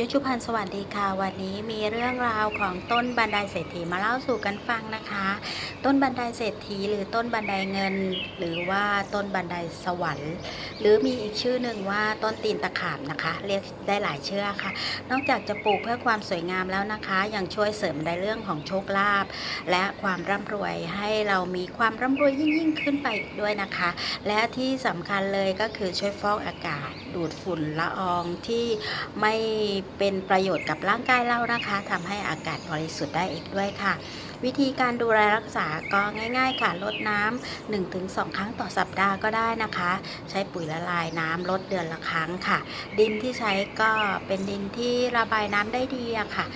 ยชุพันธ์สวัสดีค่ะ วันนี้มีเรื่องราวของต้นบันไดเศรษฐีมาเล่าสู่กันฟังนะคะ ต้นบันไดเศรษฐีหรือต้นบันไดเงิน หรือว่าต้นบันไดสวรรค์ หรือมีอีกชื่อหนึ่งว่าต้นตีนตะขาบนะคะ เรียกได้หลายเชื่อค่ะ นอกจากจะปลูกเพื่อความสวยงามแล้วนะคะ ยังช่วยเสริมในเรื่องของโชคลาภและความร่ำรวยให้เรามีความร่ำรวยยิ่งยิ่งขึ้นไปด้วยนะคะ และที่สำคัญเลยก็คือช่วยฟอกอากาศดูดฝุ่นละอองที่ไม่เป็นประโยชน์กับร่างกายเรานะคะทำให้อากาศบริสุทธิ์ได้อีกด้วยค่ะ วิธีการดูแลรักษาก็ง่าย ๆ ค่ะลดน้ำ1-2 ครั้งต่อสัปดาห์ก็ได้นะคะ ใช้ปุ๋ยละลายน้ำลดเดือนละครั้งค่ะ ดินที่ใช้ก็เป็นดินที่ระบายน้ำได้ดีอะค่ะ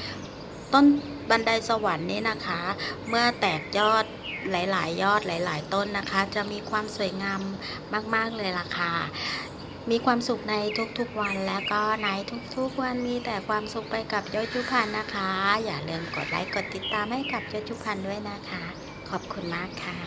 ต้นบันไดสวรรค์นี่นะคะ เมื่อแตกยอดหลาย ๆ ยอดหลาย ๆ ต้นนะคะ จะมีความสวยงามมาก ๆ เลยล่ะค่ะ มีความสุขในทุกๆวันและก็ในทุกๆวันมีแต่ความสุขไปกับยศจุพันธ์นะคะ อย่าลืมกดไลค์กดติดตามให้กับยศจุพันธ์ด้วยนะคะ ขอบคุณมากค่ะ